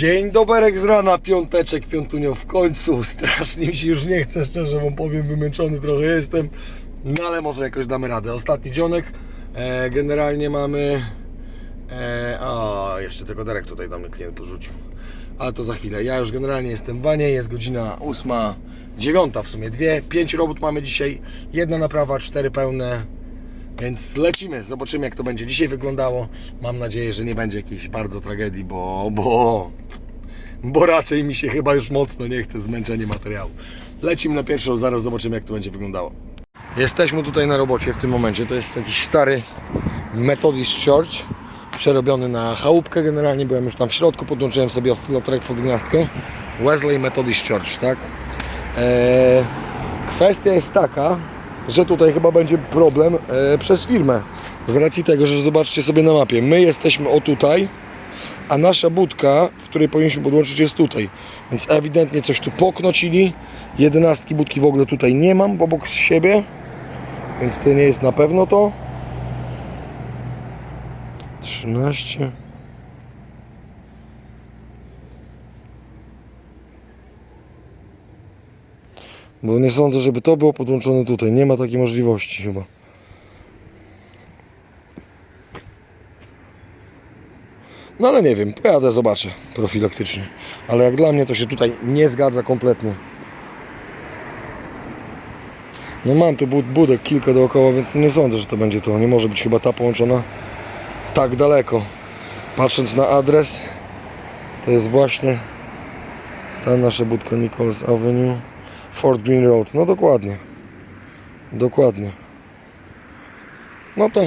Dzień doberek z rana, piąteczek, piątunio w końcu. Strasznie mi się już nie chce, szczerze wam powiem, wymęczony trochę jestem. No ale może jakoś damy radę. Ostatni dzionek. E, generalnie mamy... E, o, jeszcze tylko Derek tutaj do mnie klient porzucił. Ale to za chwilę. Ja już generalnie jestem w wanie, jest godzina ósma, dziewiąta w sumie, dwie. Pięć robót mamy dzisiaj, jedna naprawa, cztery pełne. Więc lecimy, zobaczymy jak to będzie dzisiaj wyglądało. Mam nadzieję, że nie będzie jakiejś bardzo tragedii, bo, bo, bo raczej mi się chyba już mocno nie chce zmęczenie materiału. Lecimy na pierwszą, zaraz zobaczymy jak to będzie wyglądało. Jesteśmy tutaj na robocie w tym momencie. To jest jakiś stary Methodist Church, przerobiony na chałupkę. Generalnie byłem już tam w środku, podłączyłem sobie oscylatorek pod gniazdko. Wesley Methodist Church, tak? Eee, kwestia jest taka, że tutaj chyba będzie problem e, przez firmę. Z racji tego, że zobaczcie sobie na mapie, my jesteśmy o tutaj, a nasza budka, w której powinniśmy podłączyć jest tutaj. Więc ewidentnie coś tu poknocili. Jedenastki budki w ogóle tutaj nie mam obok siebie, więc to nie jest na pewno to. 13. Bo nie sądzę, żeby to było podłączone tutaj. Nie ma takiej możliwości chyba. No ale nie wiem, pojadę, zobaczę profilaktycznie. Ale jak dla mnie to się tutaj nie zgadza kompletnie. No mam tu bud budek kilka dookoła, więc nie sądzę, że to będzie to. Nie może być chyba ta połączona tak daleko. Patrząc na adres, to jest właśnie ta nasza budka Nichols Avenue. Fort Green Road. No dokładnie. Dokładnie. No to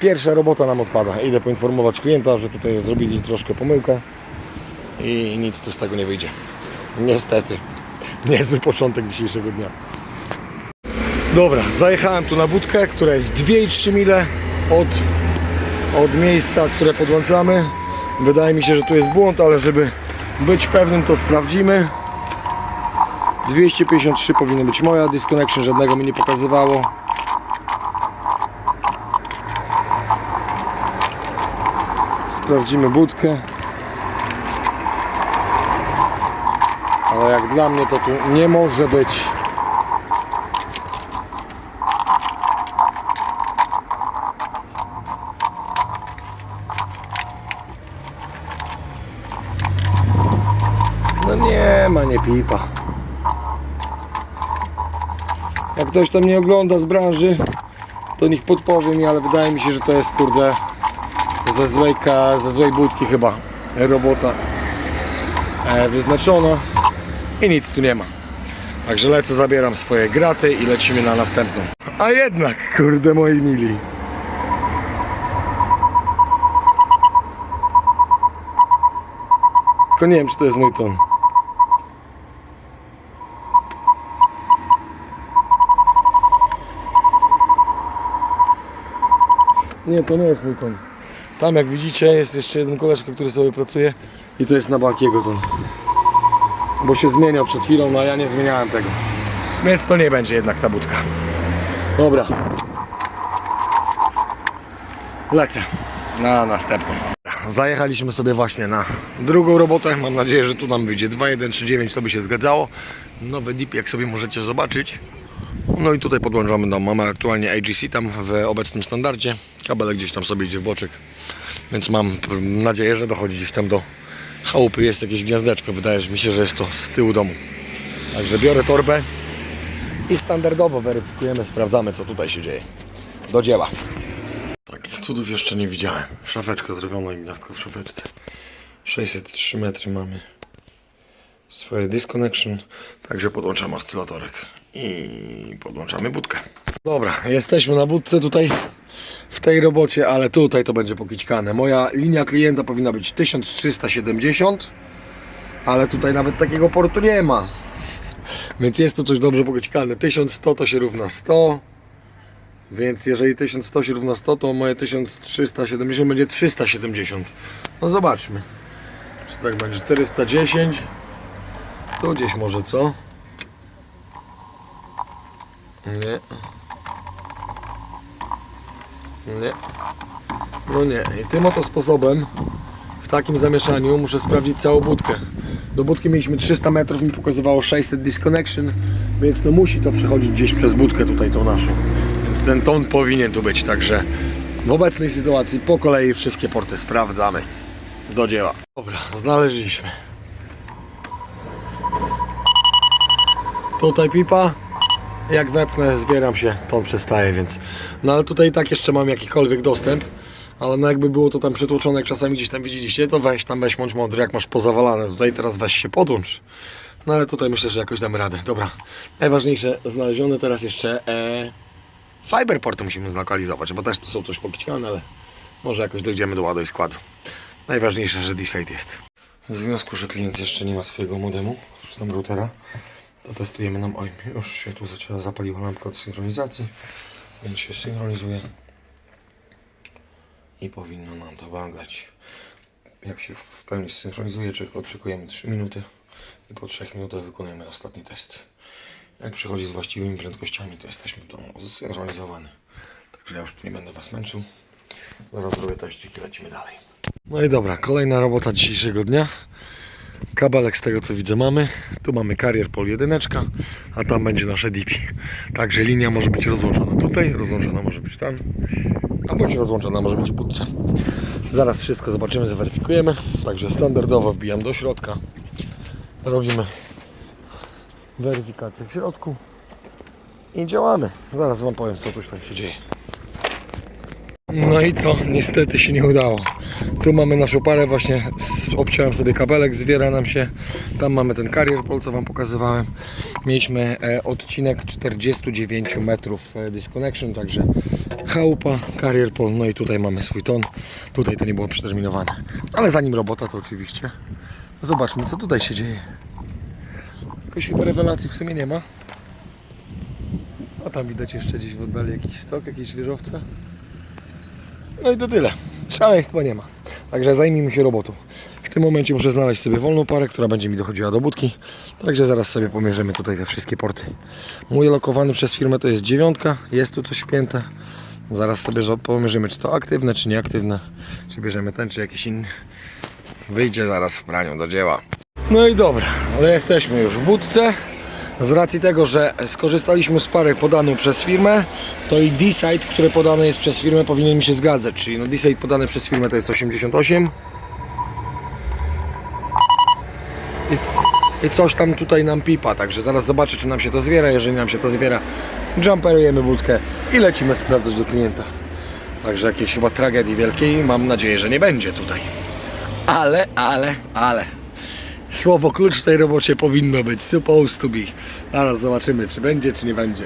pierwsza robota nam odpada. Idę poinformować klienta, że tutaj zrobili troszkę pomyłkę i nic tu z tego nie wyjdzie. Niestety. Niezły początek dzisiejszego dnia. Dobra, zajechałem tu na budkę, która jest 2,3 mile od, od miejsca, które podłączamy. Wydaje mi się, że tu jest błąd, ale żeby być pewnym, to sprawdzimy. 253 powinno być moja, disconnection żadnego mi nie pokazywało. Sprawdzimy budkę. Ale jak dla mnie to tu nie może być. No nie ma, nie pipa. Jak ktoś tam nie ogląda z branży, to niech podpowie mi, ale wydaje mi się, że to jest kurde ze złej, ze złej budki chyba robota e, wyznaczona i nic tu nie ma. Także lecę, zabieram swoje graty i lecimy na następną. A jednak, kurde moi mili. Tylko nie wiem, czy to jest mój ton. Nie, to nie jest mój ton. Tam jak widzicie jest jeszcze jeden koleżka, który sobie pracuje i to jest na Bakiego ton. Bo się zmieniał przed chwilą, no a ja nie zmieniałem tego. Więc to nie będzie jednak ta budka. Dobra. Lecę na następną. Zajechaliśmy sobie właśnie na drugą robotę. Mam nadzieję, że tu nam wyjdzie 2139, to by się zgadzało. Nowe DIP, jak sobie możecie zobaczyć. No i tutaj podłączamy do mamy aktualnie AGC tam w obecnym standardzie. Kabelek gdzieś tam sobie idzie w boczek. Więc mam nadzieję, że dochodzi gdzieś tam do chałupy. Jest jakieś gniazdeczko. Wydaje mi się, że jest to z tyłu domu. Także biorę torbę i standardowo weryfikujemy, sprawdzamy co tutaj się dzieje. Do dzieła. Tak, cudów jeszcze nie widziałem. Szafeczka zrobiona i gniazdko w szafeczce. 603 metry mamy swoje disconnection, także podłączamy oscylatorek i podłączamy budkę. Dobra, jesteśmy na budce tutaj w tej robocie, ale tutaj to będzie pokićkane. Moja linia klienta powinna być 1370, ale tutaj nawet takiego portu nie ma. Więc jest tu coś dobrze pokićkane. 1100 to się równa 100. Więc jeżeli 1100 się równa 100, to moje 1370 będzie 370. No zobaczmy. Czy tak będzie 410. Tu gdzieś może, co? Nie. Nie. No nie. I tym oto sposobem, w takim zamieszaniu muszę sprawdzić całą budkę. Do budki mieliśmy 300 metrów, mi pokazywało 600 disconnection, więc no musi to przechodzić gdzieś przez budkę tutaj tą naszą. Więc ten ton powinien tu być, także w obecnej sytuacji po kolei wszystkie porty sprawdzamy. Do dzieła. Dobra, znaleźliśmy. Tutaj pipa. Jak wepnę, zwieram się, to on przestaje, więc... No ale tutaj i tak jeszcze mam jakikolwiek dostęp. Ale no jakby było to tam przytłoczone, jak czasami gdzieś tam widzieliście, to weź tam, weź bądź mądry, jak masz pozawalane. Tutaj teraz weź się podłącz. No ale tutaj myślę, że jakoś damy radę. Dobra, najważniejsze, znalezione teraz jeszcze e, Fiberport musimy zlokalizować, bo też tu są coś pokićkane, ale może jakoś dojdziemy do ładu i składu. Najważniejsze, że D-Site jest. W związku, że klient jeszcze nie ma swojego modemu, czy tam routera, testujemy nam, oj, już się tu zaczęła, zapaliła lampka od synchronizacji, więc się synchronizuje i powinno nam to bagać. Jak się w pełni synchronizuje, czek- oczekujemy 3 minuty i po 3 minutach wykonujemy ostatni test. Jak przychodzi z właściwymi prędkościami, to jesteśmy w domu zsynchronizowani. Także ja już tu nie będę Was męczył. Zaraz zrobię teścik i lecimy dalej. No i dobra, kolejna robota dzisiejszego dnia. Kabelek z tego co widzę mamy. Tu mamy Carrier Pol 1, a tam będzie nasze DP. Także linia może być rozłączona tutaj, rozłączona może być tam, a bądź rozłączona może być w budce. Zaraz wszystko zobaczymy, zweryfikujemy. Także standardowo wbijam do środka. Robimy weryfikację w środku i działamy. Zaraz Wam powiem co tu się dzieje. No i co? Niestety się nie udało. Tu mamy naszą parę, właśnie obciąłem sobie kabelek, zwiera nam się. Tam mamy ten carrier pole, co Wam pokazywałem. Mieliśmy e, odcinek 49 metrów e, disconnection, także chałupa, carrier pole, no i tutaj mamy swój ton. Tutaj to nie było przeterminowane. Ale zanim robota, to oczywiście zobaczmy, co tutaj się dzieje. Jakoś chyba rewelacji w sumie nie ma. A tam widać jeszcze gdzieś w oddali jakiś stok, jakieś wieżowce. No i to tyle. Szaleństwa nie ma. Także zajmijmy się robotą. W tym momencie muszę znaleźć sobie wolną parę, która będzie mi dochodziła do budki. Także zaraz sobie pomierzymy tutaj te wszystkie porty. Mój lokowany przez firmę to jest dziewiątka. Jest tu coś śpięte. Zaraz sobie pomierzymy, czy to aktywne, czy nieaktywne. Czy bierzemy ten, czy jakiś inny. Wyjdzie zaraz w praniu do dzieła. No i dobra, ale jesteśmy już w budce. Z racji tego, że skorzystaliśmy z pary podaną przez firmę, to i D-Site, które podane jest przez firmę, powinien mi się zgadzać. Czyli no D-Site podane przez firmę to jest 88. I, I coś tam tutaj nam pipa, także zaraz zobaczę, czy nam się to zwiera. Jeżeli nam się to zwiera, jumperujemy budkę i lecimy sprawdzać do klienta. Także jakiejś chyba tragedii wielkiej mam nadzieję, że nie będzie tutaj. Ale, ale, ale. Słowo klucz w tej robocie powinno być supposed to be. Zaraz zobaczymy, czy będzie, czy nie będzie.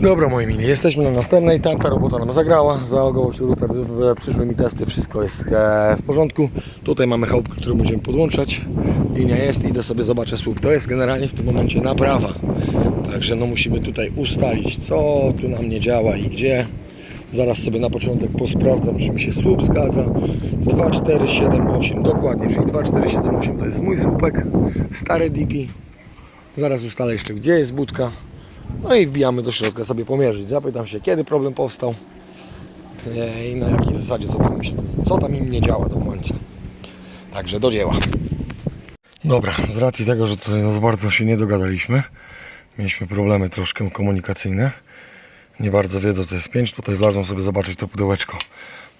Dobra, moi mili, jesteśmy na następnej. Tamta robota nam zagrała. Załogował się router, przyszły mi testy, wszystko jest e, w porządku. Tutaj mamy chałupkę, którą będziemy podłączać. Linia jest, idę sobie zobaczę słup. To jest generalnie w tym momencie naprawa. Także no musimy tutaj ustalić, co tu nam nie działa i gdzie. Zaraz sobie na początek posprawdzam, czy mi się słup zgadza. 2478 dokładnie, czyli 2478 to jest mój słupek, stary DP. Zaraz ustalę jeszcze, gdzie jest budka. No i wbijamy do środka sobie pomierzyć. Zapytam się, kiedy problem powstał i na jakiej zasadzie, co tam, się, co tam im nie działa do końca. Także do dzieła. Dobra, z racji tego, że tutaj za bardzo się nie dogadaliśmy, mieliśmy problemy troszkę komunikacyjne nie bardzo wiedzą co jest 5. Tutaj wlazłem sobie zobaczyć to pudełeczko.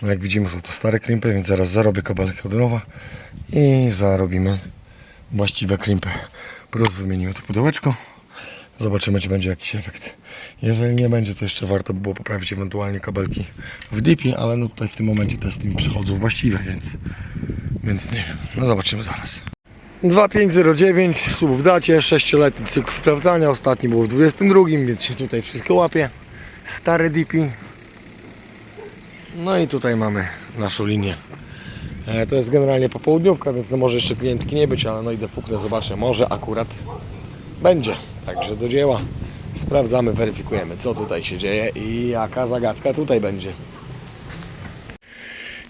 No jak widzimy są to stare krimpy, więc zaraz zarobię kabelek od nowa i zarobimy właściwe krimpy. Plus wymienimy to pudełeczko. Zobaczymy czy będzie jakiś efekt. Jeżeli nie będzie to jeszcze warto by było poprawić ewentualnie kabelki w DP, ale no tutaj w tym momencie testy mi przychodzą właściwe, więc, więc nie wiem. No zobaczymy zaraz. 2509, słup w dacie, 6-letni cykl sprawdzania, ostatni był w 22, więc się tutaj wszystko łapie. Stary DP. No i tutaj mamy naszą linię. E, To jest generalnie popołudniówka, więc no może jeszcze klientki nie być, ale no idę puknę, zobaczę, może akurat będzie. Także do dzieła. Sprawdzamy, weryfikujemy co tutaj się dzieje i jaka zagadka tutaj będzie.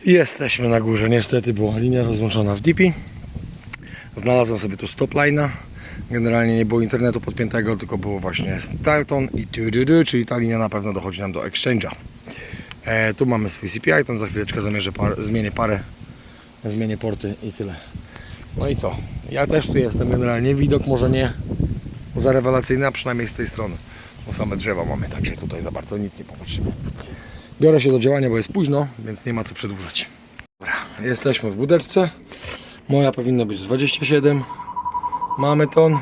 Jesteśmy na górze, niestety była linia rozłączona w DP. Znalazłem sobie tu stopline'a. Generalnie nie było internetu podpiętego, tylko było właśnie Starton i tududu, czyli ta linia na pewno dochodzi nam do Exchange'a. E, tu mamy swój CPI, to za chwileczkę zamierzę par, zmienię parę zmienię porty i tyle. No i co? Ja też tu jestem generalnie. Widok może nie za rewelacyjny, a przynajmniej z tej strony. Bo same drzewa mamy, także tutaj za bardzo nic nie popatrzymy. Biorę się do działania, bo jest późno, więc nie ma co przedłużać. Dobra, jesteśmy w budeczce. Moja powinna być 27. Mamy ton.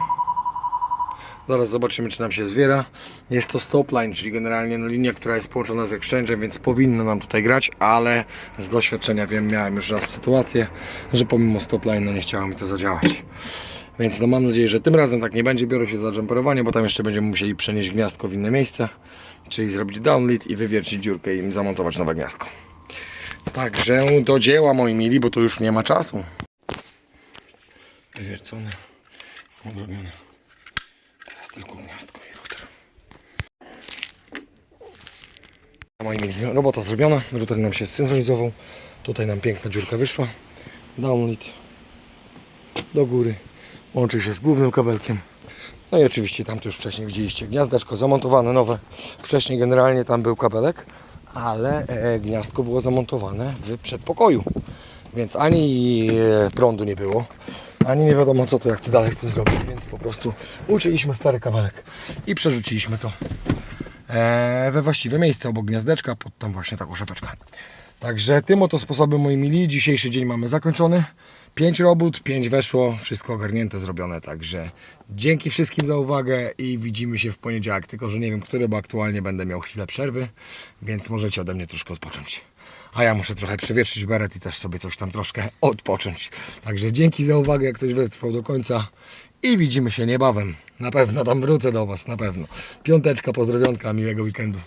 Zaraz zobaczymy, czy nam się zwiera. Jest to stopline, czyli generalnie no, linia, która jest połączona z exchange'em, więc powinno nam tutaj grać, ale z doświadczenia wiem, miałem już raz sytuację, że pomimo stopline no, nie chciało mi to zadziałać. Więc no, mam nadzieję, że tym razem tak nie będzie. Biorę się za jumperowanie, bo tam jeszcze będziemy musieli przenieść gniazdko w inne miejsce, czyli zrobić downlit i wywiercić dziurkę i zamontować nowe gniazdko. Także do dzieła, moi mili, bo to już nie ma czasu. Wywiercone, odrobione. Teraz tylko gniazdko i router. Moi mili, robota zrobiona, router nam się zsynchronizował. Tutaj nam piękna dziurka wyszła. Downlit do góry. Łączy się z głównym kabelkiem. No i oczywiście tam to już wcześniej widzieliście gniazdeczko zamontowane nowe. Wcześniej generalnie tam był kabelek, ale e, gniazdko było zamontowane w przedpokoju. Więc ani e, prądu nie było, ani nie wiadomo co to, jak to dalej z tym zrobić. Więc po prostu ucięliśmy stary kabelek i przerzuciliśmy to e, we właściwe miejsce obok gniazdeczka, pod tam właśnie taką szafeczkę. Także tym oto sposobem, moi mili, dzisiejszy dzień mamy zakończony. 5 robót, 5 weszło, wszystko ogarnięte, zrobione. Także dzięki wszystkim za uwagę i widzimy się w poniedziałek. Tylko, że nie wiem który, bo aktualnie będę miał chwilę przerwy, więc możecie ode mnie troszkę odpocząć. A ja muszę trochę przewietrzyć beret i też sobie coś tam troszkę odpocząć. Także dzięki za uwagę, jak ktoś wytrwał do końca i widzimy się niebawem. Na pewno tam wrócę do Was, na pewno. Piąteczka, pozdrowionka, miłego weekendu.